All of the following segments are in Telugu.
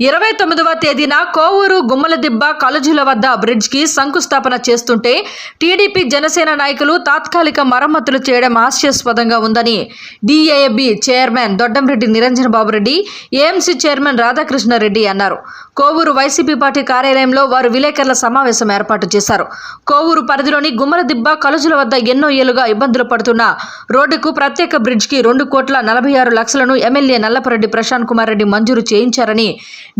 ఇరవై తొమ్మిదవ తేదీన కోవూరు గుమ్మలదిబ్బ కాలేజీల వద్ద బ్రిడ్జ్కి శంకుస్థాపన చేస్తుంటే టీడీపీ జనసేన నాయకులు తాత్కాలిక మరమ్మతులు చేయడం హాస్యాస్పదంగా ఉందని DAB chairman Doddamreddy Niranjan Babu Reddy AMC chairman Radhakrishna Reddy అన్నారు. కోవూరు వైసీపీ పార్టీ కార్యాలయంలో వారు విలేకరుల సమావేశం ఏర్పాటు చేశారు. కోవూరు పరిధిలోని గుమ్మలదిబ్బ కలుజుల వద్ద ఎన్నో ఏళ్ళుగా ఇబ్బందులు పడుతున్న రోడ్డుకు ప్రత్యేక బ్రిడ్జ్కి రెండు కోట్ల నలభై ఆరు లక్షలను ఎమ్మెల్యే నల్లపరెడ్డి ప్రశాంత్ కుమార్ రెడ్డి మంజూరు చేయించారని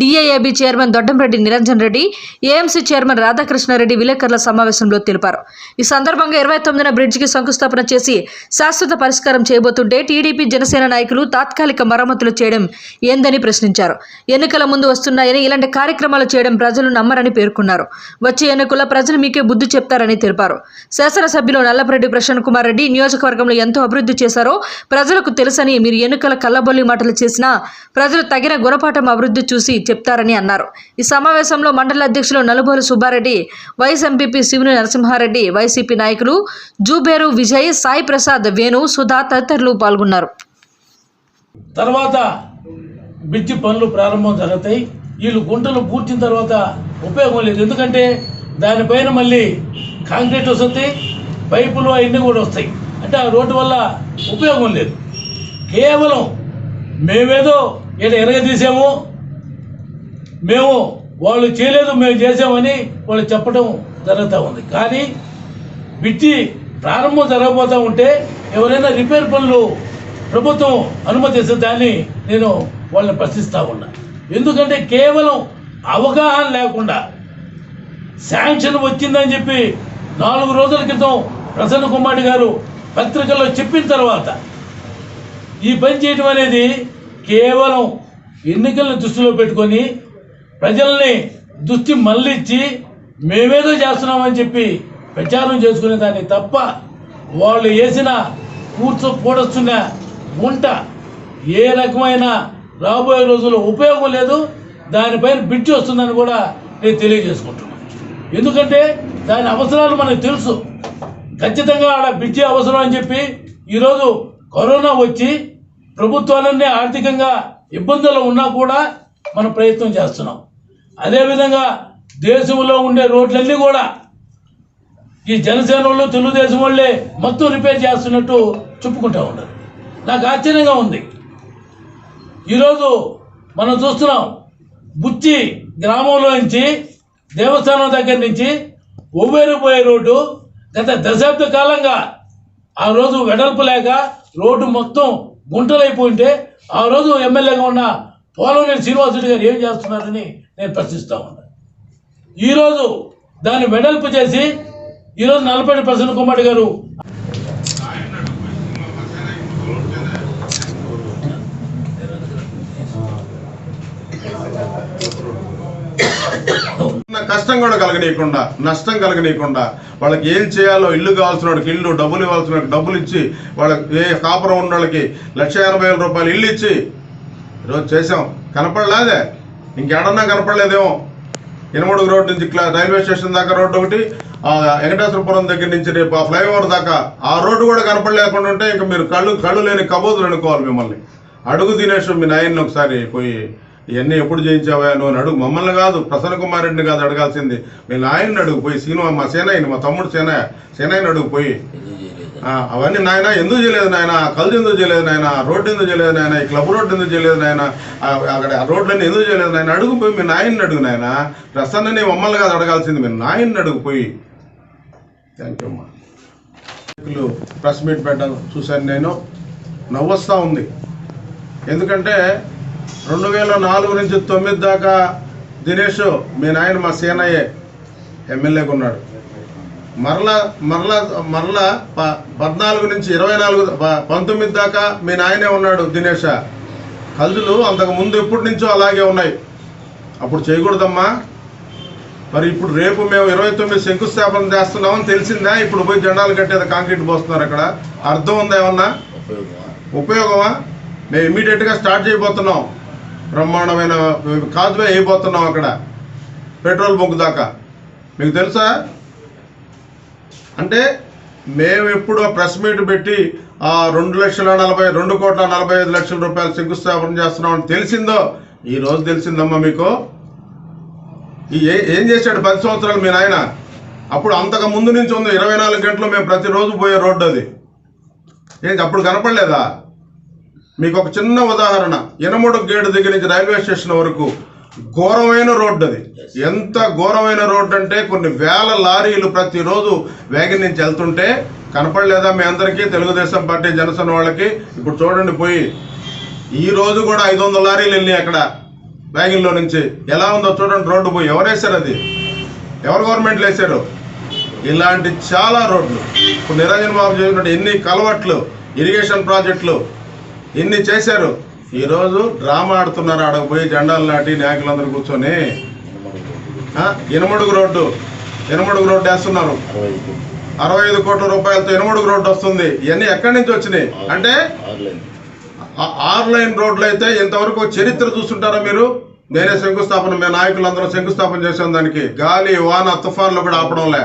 DAAB chairman Doddamreddy Niranjan Reddy AMC chairman Radhakrishna Reddy విలేకరుల సమావేశంలో తెలిపారు. ఈ సందర్భంగా ఇరవై తొమ్మిదిన బ్రిడ్జికి శంకుస్థాపన చేసి శాశ్వత పరిష్కారం చేయబోతుంటే టీడీపీ జనసేన నాయకులు తాత్కాలిక మరమ్మతులు చేయడం ఏందని ప్రశ్నించారు. ఎన్నికల ముందు వస్తున్నాయని ఇలాంటి కార్యక్రమాలు చేయడం ప్రజలు నమ్మరని పేర్కొన్నారు. వచ్చే ఎన్నికల్లో ప్రజలు మీకే బుద్ధి చెప్తారని తెలిపారు. శాసనసభ్యులు నల్లపరెడ్డి ప్రశాంత్ కుమార్ రెడ్డి నియోజకవర్గంలో ఎంతో అభివృద్ధి చేశారో ప్రజలకు తెలుసని మీరు ఎన్నికల కల్లబొల్లి మాటలు చేసినా ప్రజలు తగిన గుణపాఠం అభివృద్ధి చూసి చెప్తారని అన్నారు. ఈ సమావేశంలో మండల అధ్యక్షులు నలుబోలు సుబ్బారెడ్డి వైస్ ఎంపీపీ శివుని నరసింహారెడ్డి వైసీపీ నాయకులు జూబేరు విజయ్ సాయి ప్రసాద్ వేణు సుధా తదితరులు పాల్గొన్నారు. తర్వాత బ్రిడ్జి పనులు ప్రారంభం జరుగుతాయి. వీళ్ళు గుంటలు పూర్చిన తర్వాత ఉపయోగం లేదు. ఎందుకంటే దానిపైన మళ్ళీ కాంక్రీట్ వస్తుంది పైపులు అవన్నీ కూడా వస్తాయి. అంటే ఆ రోడ్డు వల్ల ఉపయోగం లేదు. కేవలం మేమేదో ఇక్కడ ఎరగదీసాము మేము వాళ్ళు చేయలేదు మేము చేసామని వాళ్ళు చెప్పడం జరుగుతూ ఉంది. కానీ బ్రిడ్జి ప్రారంభం జరగబోతూ ఉంటే ఎవరైనా రిపేర్ పనులు ప్రభుత్వం అనుమతిస్తే దాన్ని నేను వాళ్ళని ప్రశ్నిస్తూ ఉన్నా. ఎందుకంటే కేవలం అవగాహన లేకుండా శాంక్షన్ వచ్చిందని చెప్పి నాలుగు రోజుల క్రితం ప్రసన్న కుమార్ గారు పత్రికల్లో చెప్పిన తర్వాత ఈ పని చేయడం అనేది కేవలం ఎన్నికలను దృష్టిలో పెట్టుకొని ప్రజల్ని దృష్టి మళ్ళించి మేమేదో చేస్తున్నామని చెప్పి ప్రచారం చేసుకునే దాన్ని తప్ప వాళ్ళు వేసిన కూర్చో పూడస్తున్న గుంట ఏ రకమైన రాబోయే రోజుల్లో ఉపయోగం లేదు. దానిపైన బిడ్జి వస్తుందని కూడా నేను తెలియజేసుకుంటున్నాను. ఎందుకంటే దాని అవసరాలు మనకు తెలుసు. ఖచ్చితంగా ఆడ బిడ్జి అవసరం అని చెప్పి ఈరోజు కరోనా వచ్చి ప్రభుత్వాలన్నీ ఆర్థికంగా ఇబ్బందులు ఉన్నా కూడా మనం ప్రయత్నం చేస్తున్నాం. అదేవిధంగా దేశంలో ఉండే రోడ్లన్నీ కూడా ఈ జనసేన వాళ్ళు తెలుగుదేశం వాళ్ళే మొత్తం రిపేర్ చేస్తున్నట్టు చెప్పుకుంటా ఉన్నారు. నాకు ఆశ్చర్యంగా ఉంది. ఈరోజు మనం చూస్తున్నాం బుచ్చి గ్రామంలో నుంచి దేవస్థానం దగ్గర నుంచి ఒవ్వేరు పోయే రోడ్డు గత దశాబ్ద కాలంగా ఆ రోజు వెడల్పు లేక రోడ్డు మొత్తం గుంటలైపోయింటే ఆ రోజు ఎమ్మెల్యేగా ఉన్న పోలవనేని శ్రీనివాసుడు గారు ఏం చేస్తున్నారని నేను ప్రశ్నిస్తా ఉన్నా. ఈరోజు దాన్ని వెడల్పు చేసి ఈరోజు నలభై ప్రసన్న కుమార్ గారు కష్టం కూడా కలగనీయకుండా నష్టం కలగనీయకుండా వాళ్ళకి ఏం చేయాలో ఇల్లు కావాల్సిన వాడికి ఇల్లు డబ్బులు ఇవ్వాల్సిన వాడికి డబ్బులు ఇచ్చి వాళ్ళకి ఏ కాపురం ఉన్న వాళ్ళకి లక్ష ఎనభై వేల రూపాయలు ఇల్లు ఇచ్చి ఈరోజు చేసాం కనపడలేదే? ఇంకెడన్నా కనపడలేదేమో. ఇనమడుగు రోడ్ నుంచి క్లా- రైల్వే స్టేషన్ దాకా రోడ్డు ఒకటి ఆ వెంకటేశ్వరపురం దగ్గర నుంచి రేపు ఆ ఫ్లైఓవర్ దాకా ఆ రోడ్డు కూడా కనపడలేకుండా ఉంటే ఇంకా మీరు కళ్ళు కళ్ళు లేని కబోదులు అనుకోవాలి మిమ్మల్ని. అడుగు దినేష్ మీ నాయన్ని ఒకసారి పోయి ఇవన్నీ ఎప్పుడు చేయించావా నువ్వు అని అడుగు. మమ్మల్ని కాదు ప్రసన్న కుమార్ రెడ్డిని కాదు అడగాల్సింది. మీ నాయన్ని అడుగు పోయి సీను మా సేనాయిని మా తమ్ముడు సేన సేనాయిని అడుగు పోయి. అవన్నీ నాయన ఎందుకు చేయలేదు నాయన? కళ్ళు ఎందుకు చేయలేదు నాయన? రోడ్డు ఎందుకు చేయలేదు నాయన? ఈ క్లబ్ రోడ్డు ఎందుకు చేయలేదు నాయన? అక్కడ రోడ్లన్నీ ఎందుకు చేయలేదు నాయన? అడుగు పోయి మీ నాయన్ని అడుగు నాయన. ప్రసన్నని మమ్మల్ని కాదు అడగాల్సింది మీ నాయన్ని అడుగు పోయి. థ్యాంక్ యూ అమ్మా. ప్రెస్ మీట్ పెట్టడం చూశాను నేను. నవ్వొస్తా ఉంది. ఎందుకంటే రెండు వేల నాలుగు నుంచి తొమ్మిది దాకా దినేష్ మీ నాయన మా సేనయ్యే ఎమ్మెల్యేగా ఉన్నాడు. మరలా మరలా మరలా ప- పద్నాలుగు నుంచి ఇరవై నాలుగు పంతొమ్మిది దాకా మీ నాయనే ఉన్నాడు దినేష. కల్జులు అంతకు ముందు ఎప్పటి నుంచో అలాగే ఉన్నాయి. అప్పుడు చేయకూడదమ్మా. మరి ఇప్పుడు రేపు మేము ఇరవై తొమ్మిది శంకుస్థాపన చేస్తున్నామని తెలిసిందా? ఇప్పుడు పోయి జెండాలు కట్టేది కాంక్రీట్ పోస్తున్నారు అక్కడ. అర్థం ఉందా ఏమన్నా? ఉపయోగమా? మేము ఇమీడియట్గా స్టార్ట్ చేయబోతున్నాం. బ్రహ్మాండమైన కాజువే అయిపోతున్నాం అక్కడ. పెట్రోల్ బంక్ దాకా. మీకు తెలుసా? అంటే మేము ఎప్పుడు ప్రెస్ మీట్ పెట్టి ఆ రెండు లక్షల నలభై రెండు కోట్ల నలభై ఐదు లక్షల రూపాయలు శంకుస్థాపన చేస్తున్నామని తెలిసిందో ఈ రోజు తెలిసిందమ్మా మీకు? ఈ ఏం చేశాడు పది సంవత్సరాలు మీ నాయన? అప్పుడు అంతకు ముందు నుంచి ఉంది ఇరవై నాలుగు గంటలు మేము ప్రతిరోజు పోయే రోడ్డు అది. ఏంటి అప్పుడు కనపడలేదా? మీకు ఒక చిన్న ఉదాహరణ ఇనముడు గేటు దగ్గర నుంచి రైల్వే స్టేషన్ వరకు ఘోరమైన రోడ్డు అది. ఎంత ఘోరమైన రోడ్డు అంటే కొన్ని వేల లారీలు ప్రతిరోజు వేగం నుంచి వెళ్తుంటే కనపడలేదా మీ అందరికీ? తెలుగుదేశం పార్టీ జనసేన వాళ్ళకి. ఇప్పుడు చూడండి పోయి ఈ రోజు కూడా ఐదు వందల లారీలు వెళ్ళినాయి అక్కడ వ్యాగిన్లో నుంచి. ఎలా ఉందో చూడండి రోడ్డు పోయి. ఎవరు వేశారు అది? ఎవరు గవర్నమెంట్లు వేశారు? ఇలాంటి చాలా రోడ్లు. ఇప్పుడు నిరంజన్ బాబు చేసినట్టు ఎన్ని కలవట్లు ఇరిగేషన్ ప్రాజెక్టులు ఎన్ని చేశారు? ఈరోజు డ్రామా ఆడుతున్నారు ఆడకు పోయి జెండాలు నాటి నాయకులందరూ కూర్చొని. ఇనుమడుగు రోడ్డు. ఇనమడుగు రోడ్డు వేస్తున్నారు. అరవై ఐదు కోట్ల రూపాయలతో ఎనమడుగు రోడ్డు వస్తుంది. ఇవన్నీ ఎక్కడి నుంచి వచ్చినాయి? అంటే ఆన్లైన్ లైన్ రోడ్లు అయితే ఇంతవరకు చరిత్ర చూస్తుంటారా మీరు? నేనే శంకుస్థాపన మీ నాయకులందరూ శంకుస్థాపన చేసాం దానికి. గాలి వాన తుఫాన్లు కూడా ఆపడంలే.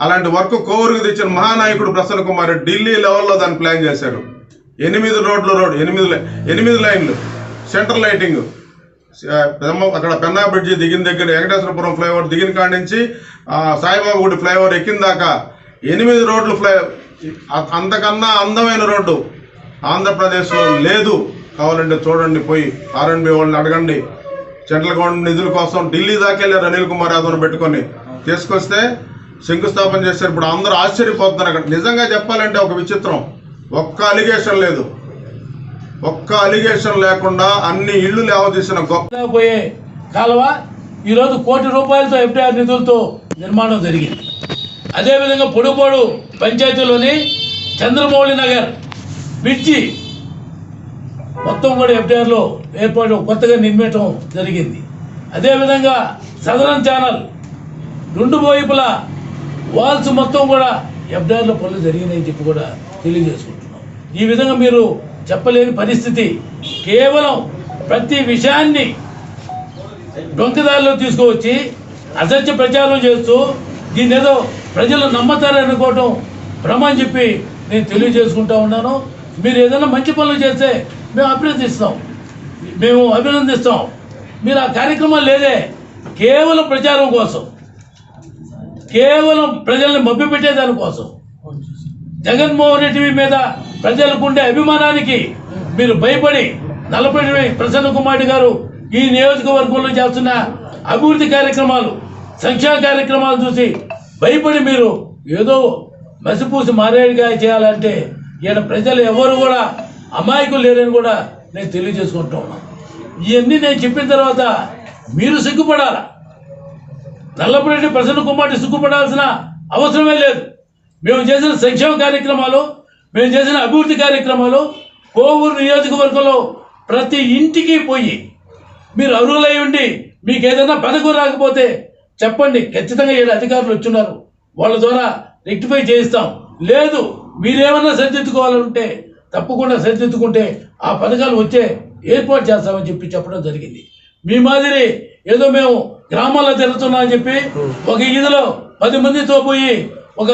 అలాంటి వర్క్ కోరుకు తెచ్చిన మహానాయకుడు ప్రసన్న కుమార్ ఢిల్లీ లెవెల్లో దాన్ని ప్లాన్ చేశారు ఎనిమిది రోడ్లు రోడ్ ఎనిమిది ఎనిమిది లైన్లు. Central lighting. అక్కడ పెన్నా బ్రిడ్జి దిగిన దగ్గర వెంకటేశ్వరపురం ఫ్లైఓవర్ దిగిన కాడి నుంచి సాయిబాబా గుడి ఫ్లైఓవర్ ఎక్కిన దాకా ఎనిమిది రోడ్లు ఫ్లై అంతకన్నా అందమైన రోడ్డు ఆంధ్రప్రదేశ్లో లేదు. కావాలంటే చూడండి పోయి ఆర్ఎన్బి వాళ్ళని అడగండి. సెంట్రల్ గవర్నమెంట్ నిధుల కోసం ఢిల్లీ దాకా వెళ్ళారు అనిల్ కుమార్ యాదవ్ను పెట్టుకొని. తీసుకొస్తే శంకుస్థాపన చేశారు. ఇప్పుడు అందరూ ఆశ్చర్యపోతున్నారు అక్కడ. నిజంగా చెప్పాలంటే ఒక విచిత్రం. ఒక్క అలిగేషన్ లేదు. ఒక్క అలిగేషన్ లేకుండా అన్ని ఇళ్ళు లేవదీసిన గొప్ప పోయే కాలువ ఈరోజు కోటి రూపాయలతో ఎఫ్టీఆర్ నిధులతో నిర్మాణం జరిగింది. అదేవిధంగా పొడుపోడు పంచాయతీలోని చంద్రమౌళి నగర్ బ్రిడ్జి మొత్తం కూడా ఎఫ్టీఆర్లో ఏర్పాటు కొత్తగా నిర్మించడం జరిగింది. అదేవిధంగా సదరన్ ఛానల్ రెండు వైపుల వాల్స్ మొత్తం కూడా ఎఫ్టీఆర్లో పనులు జరిగినాయని చెప్పి కూడా తెలియజేసుకుంటున్నాం. ఈ విధంగా మీరు చెప్పలేని పరిస్థితి. కేవలం ప్రతి విషయాన్ని డొంకదారిలో తీసుకువచ్చి అసత్య ప్రచారం చేస్తూ దీని ఏదో ప్రజలు నమ్మతారనుకోవటం అనుకోవటం అని చెప్పి నేను తెలియజేసుకుంటా ఉన్నాను. మీరు ఏదైనా మంచి పనులు చేస్తే మేము అభినందిస్తాం. మేము అభినందిస్తాం. మీరు ఆ కార్యక్రమం లేదే. కేవలం ప్రచారం కోసం. కేవలం ప్రజల్ని మభ్యపెట్టే దానికోసం. జగన్మోహన్ రెడ్డి మీద ప్రజలకుండే అభిమానానికి మీరు భయపడి నలభై ప్రసన్న కుమార్ గారు ఈ నియోజకవర్గంలో చేస్తున్న అభివృద్ధి కార్యక్రమాలు సంక్షేమ కార్యక్రమాలు చూసి భయపడి మీరు ఏదో మసిపూసి మారేడుగా చేయాలంటే ఈయన ప్రజలు ఎవరు కూడా అమాయకులు లేరని కూడా నేను తెలియజేసుకుంటా ఉన్నాను. ఇవన్నీ నేను చెప్పిన తర్వాత మీరు సిగ్గుపడాలా? నల్లపురెడ్డి ప్రసన్న కుమార్ని సిగ్గుపడాల్సిన అవసరమే లేదు. మేము చేసిన సంక్షేమ కార్యక్రమాలు మేము చేసిన అభివృద్ధి కార్యక్రమాలు కోవూరు నియోజకవర్గంలో ప్రతి ఇంటికి పోయి మీరు అర్హులై ఉండి మీకు ఏదైనా పథకం రాకపోతే చెప్పండి. ఖచ్చితంగా ఏడు అధికారులు వచ్చున్నారు. వాళ్ళ ద్వారా రెక్టిఫై చేయిస్తాం. లేదు మీరేమన్నా సరిదిద్దుకోవాలంటే తప్పకుండా సరిదిద్దుకుంటే ఆ పథకాలు వచ్చే ఏర్పాటు చేస్తామని చెప్పి చెప్పడం జరిగింది. మీ మాదిరి ఏదో మేము గ్రామాల్లో తిరుగుతున్నామని చెప్పి ఒక ఈదిలో పది మందితో పోయి ఒక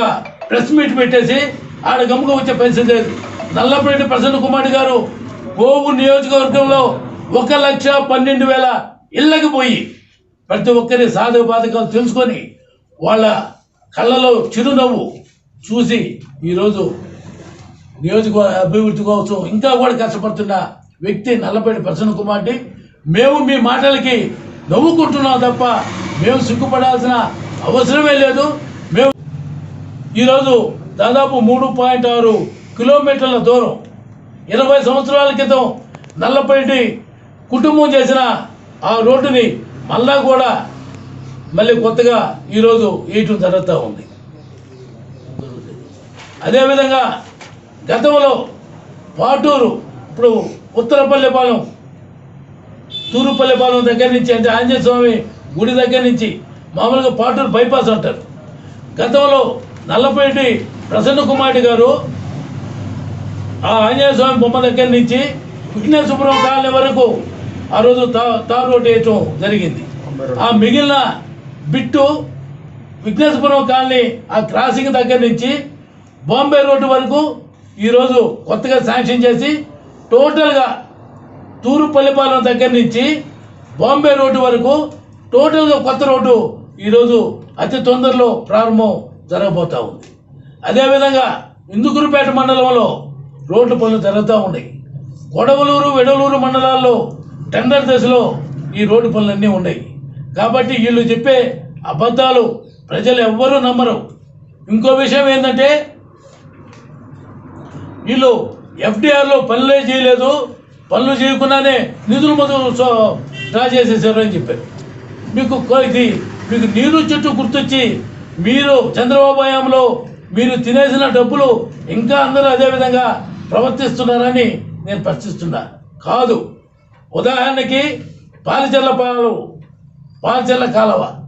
ప్రెస్ మీట్ పెట్టేసి ఆడ గమ్ముగా వచ్చే పరిస్థితి లేదు. నల్లపరెడ్డి ప్రసన్న కుమార్ గారు గోవు నియోజకవర్గంలో ఒక లక్ష పన్నెండు వేల ఇళ్ళకి పోయి ప్రతి ఒక్కరి సాధక బాధకాలు తెలుసుకొని వాళ్ళ కళ్ళలో చిరునవ్వు చూసి ఈరోజు నియోజక అభివృద్ధి కోసం ఇంకా కూడా కష్టపడుతున్న వ్యక్తి నల్లపేట ప్రసన్న కుమార్ని మేము మీ మాటలకి నవ్వుకుంటున్నాం తప్ప మేము సిగ్గుపడాల్సిన అవసరమే లేదు. మేము ఈరోజు దాదాపు మూడు పాయింట్ ఆరు కిలోమీటర్ల దూరం ఇరవై సంవత్సరాల క్రితం నల్లపల్లి కుటుంబం చేసిన ఆ రోడ్డుని మళ్ళా కూడా మళ్ళీ కొత్తగా ఈరోజు వేయటం జరుగుతూ ఉంది. అదేవిధంగా గతంలో పాటూరు ఇప్పుడు ఉత్తరపల్లిపాలెం తూరుపల్లెపాలెం దగ్గర నుంచి అంటే ఆంజనేయ స్వామి గుడి దగ్గర నుంచి మామూలుగా పాటూరు బైపాస్ అంటారు. గతంలో నల్లపేటి ప్రసన్న కుమార్ గారు ఆ ఆంజనేయ స్వామి బొమ్మ దగ్గర నుంచి విఘ్నేశ్వరం కాలనీ వరకు ఆ రోజు తా తారు రోడ్డు వేయటం జరిగింది. ఆ మిగిలిన బిట్టు విఘ్నేశ్వరం కాలనీ ఆ క్రాసింగ్ దగ్గర నుంచి బాంబే రోడ్డు వరకు ఈరోజు కొత్తగా శాంక్షన్ చేసి టోటల్గా తూరుపల్లిపాలెం దగ్గర నుంచి బాంబే రోడ్డు వరకు టోటల్గా కొత్త రోడ్డు ఈరోజు అతి తొందరలో ప్రారంభం జరగబోతా ఉంది. అదేవిధంగా ఇందుకురుపేట మండలంలో రోడ్లు పనులు జరుగుతూ ఉన్నాయి. కొడవలూరు వెడలూరు మండలాల్లో టెండర్ దశలో ఈ రోడ్డు పనులన్నీ ఉన్నాయి. కాబట్టి వీళ్ళు చెప్పే అబద్ధాలు ప్రజలు ఎవ్వరూ నమ్మరు. ఇంకో విషయం ఏంటంటే వీళ్ళు ఎఫ్డిఆర్లో పనులే చేయలేదు. పనులు చేయకుండానే నిధులు మొదలు డ్రా చేసేసారు అని చెప్పారు. మీకు ఇది మీకు నీరు చుట్టూ గుర్తొచ్చి మీరు చంద్రబాబు హయాంలో మీరు తినేసిన డబ్బులు ఇంకా అందరూ అదే విధంగా ప్రవర్తిస్తున్నారని నేను ప్రశ్నిస్తున్నా. కాదు. ఉదాహరణకి పాలచెల్ల పాలు పాలచెల్ల కాలవ.